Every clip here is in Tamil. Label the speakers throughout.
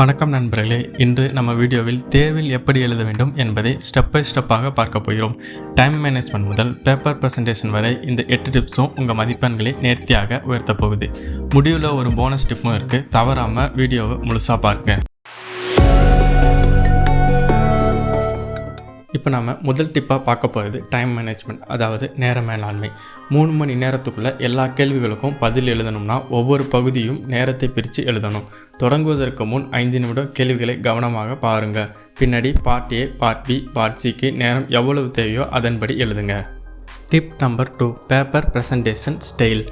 Speaker 1: வணக்கம் நண்பர்களே. இன்று நம்ம வீடியோவில் தேர்வில் எப்படி எழுத வேண்டும் என்பதை ஸ்டெப் பை ஸ்டெப்பாக பார்க்க போகிறோம். டைம் மேனேஜ்மெண்ட் முதல் பேப்பர் ப்ரெசன்டேஷன் வரை இந்த எட்டு டிப்ஸும் உங்கள் மதிப்பெண்களை நேர்த்தியாக உயர்த்த போகுது. முடிவில் ஒரு போனஸ் டிப்பும் இருக்குது தவறாமல் வீடியோவை முழுசாக பார்க்க இப்போ நம்ம முதல் டிப்பாக பார்க்க போகிறது டைம் மேனேஜ்மெண்ட் அதாவது நேர மேலாண்மை. மூணு மணி நேரத்துக்குள்ளே எல்லா கேள்விகளுக்கும் பதில் எழுதணும்னா ஒவ்வொரு பகுதியும் நேரத்தை பிரித்து எழுதணும். தொடங்குவதற்கு முன் ஐந்து நிமிடம் கேள்விகளை கவனமாக பாருங்கள் பின்னாடி part A part B part சிக்கு நேரம் எவ்வளவு தேவையோ அதன்படி எழுதுங்க. Tip number two paper presentation style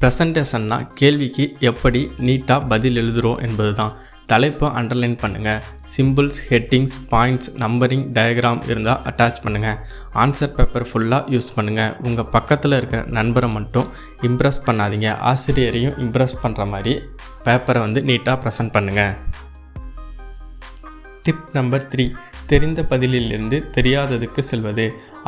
Speaker 1: ப்ரெசன்டேஷன்னா கேள்விக்கு எப்படி நீட்டாக பதில் எழுதுகிறோம் என்பது தான் தலைப்பை அண்டர்லைன் பண்ணுங்கள் symbols headings points numbering diagram இருந்தால் அட்டாச் பண்ணுங்கள் ஆன்சர் பேப்பர் ஃபுல்லாக யூஸ் பண்ணுங்கள் உங்கள் பக்கத்தில் இருக்கிற நண்பரை மட்டும் இம்ப்ரெஸ் பண்ணாதீங்க. ஆசிரியரையும் இம்ப்ரெஸ் பண்ணுற மாதிரி பேப்பரை வந்து நீட்டாக ப்ரெசென்ட் பண்ணுங்கள் டிப் நம்பர் த்ரீ தெரிந்த பதிலிலிருந்து தெரியாததுக்கு செல்வது.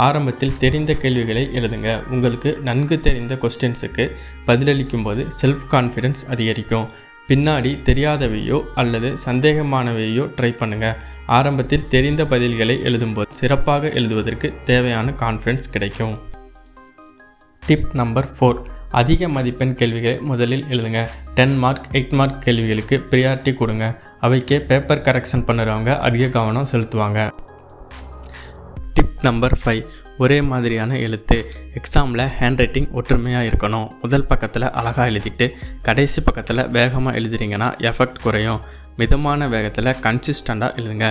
Speaker 1: ஆரம்பத்தில் தெரிந்த கேள்விகளை எழுதுங்க. உங்களுக்கு நன்கு தெரிந்த கொஸ்டின்ஸுக்கு பதிலளிக்கும் போது செல்ஃப் கான்ஃபிடென்ஸ் அதிகரிக்கும். பின்னாடி தெரியாதவையோ அல்லது சந்தேகமானவையோ ட்ரை பண்ணுங்கள் ஆரம்பத்தில் தெரிந்த பதில்களை எழுதும்போது சிறப்பாக எழுதுவதற்கு தேவையான கான்ஃபிடன்ஸ் கிடைக்கும். டிப் நம்பர் ஃபோர் அதிக மதிப்பெண் கேள்விகளை முதலில் எழுதுங்க. டென் மார்க் எயிட் மார்க் கேள்விகளுக்கு ப்ரியாரிட்டி கொடுங்க. அவைக்கே பேப்பர் கரெக்ஷன் பண்ணுறவங்க அதிக கவனம் செலுத்துவாங்க. நம்பர் ஃபைவ் ஒரே மாதிரியான எழுத்து. எக்ஸாமில் ஹேண்ட் ரைட்டிங் ஒற்றுமையாக இருக்கணும். முதல் பக்கத்தில் அழகாக எழுதிட்டு கடைசி பக்கத்தில் வேகமாக எழுதுறீங்கன்னா எஃபெக்ட் குறையும். மிதமான வேகத்தில் கன்சிஸ்டண்ட்டாக எழுதுங்க.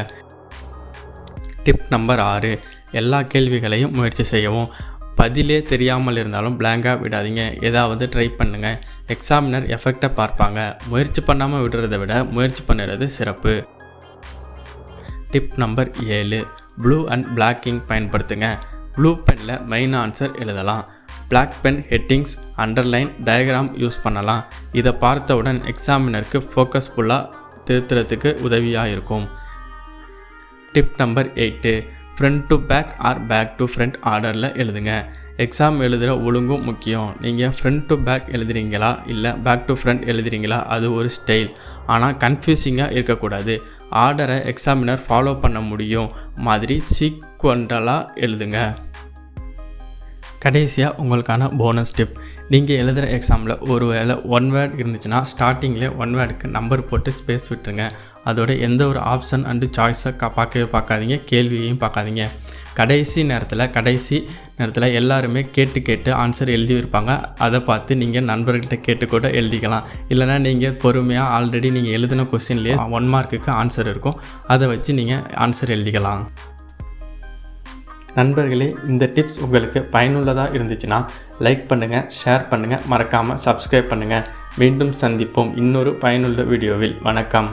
Speaker 1: டிப் நம்பர் ஆறு. எல்லா கேள்விகளையும் முயற்சி செய்யவும். பதிலே தெரியாமல் இருந்தாலும் பிளாங்காக விடாதீங்க. ஏதாவது ட்ரை பண்ணுங்கள் எக்ஸாமினர் எஃபெக்டை பார்ப்பாங்க. முயற்சி பண்ணாமல் விடுறதை விட முயற்சி பண்ணுறது சிறப்பு. டிப் நம்பர் ஏழு. ப்ளூ அண்ட் பிளாக்கிங் பயன்படுத்துங்க. ப்ளூ பெனில் மெயின் ஆன்சர் எழுதலாம். Black pen headings underline diagram use பண்ணலாம். இதை பார்த்தவுடன் எக்ஸாமினருக்கு ஃபோக்கஸ்ஃபுல்லாக திருத்துறதுக்கு உதவியாக இருக்கும். Tip number eight front to back or back to front ஆர்டரில் எழுதுங்க. எக்ஸாம் எழுதுகிற ஒழுங்கும் முக்கியம். நீங்கள் ஃப்ரண்ட் டு பேக் எழுதுறீங்களா? இல்லை பேக் டு ஃப்ரண்ட் எழுதுறீங்களா? அது ஒரு ஸ்டைல் ஆனால் கன்ஃபியூசிங்காக இருக்கக்கூடாது. ஆர்டரை எக்ஸாமினர் ஃபாலோ பண்ண முடியும். மாதிரி சீக்வண்டலாக எழுதுங்க. கடைசியாக உங்களுக்கான போனஸ் டிப் நீங்கள் எழுதுகிற எக்ஸாமில் ஒரு வேளை ஒன் வேர்ட் இருந்துச்சுன்னா ஸ்டார்டிங்லேயே ஒன் வேர்டுக்கு நம்பர் போட்டு ஸ்பேஸ் விட்டுருங்க. அதோட எந்த ஒரு ஆப்ஷன் அண்டு சாய்ஸை பார்க்கவே பார்க்காதீங்க. கேள்வியையும் பார்க்காதீங்க. கடைசி நேரத்தில் கடைசி நேரத்தில் எல்லாருமே கேட்டு கேட்டு ஆன்சர் எழுதி இருப்பாங்க அதை பார்த்து நீங்கள் நண்பர்கிட்ட கேட்டு கூட எழுதிக்கலாம். இல்லைனா நீங்கள் பொறுமையாக ஆல்ரெடி நீங்கள் எழுதின கொஸ்டின்லேயே ஒன் மார்க்குக்கு ஆன்சர் இருக்கும். அதை வச்சு நீங்கள் ஆன்சர் எழுதிக்கலாம். நண்பர்களே இந்த டிப்ஸ் உங்களுக்கு பயனுள்ளதாக இருந்துச்சுன்னா லைக் பண்ணுங்கள் ஷேர் பண்ணுங்கள் மறக்காமல் சப்ஸ்கிரைப் பண்ணுங்கள் மீண்டும் சந்திப்போம் இன்னொரு பயனுள்ள வீடியோவில். வணக்கம்.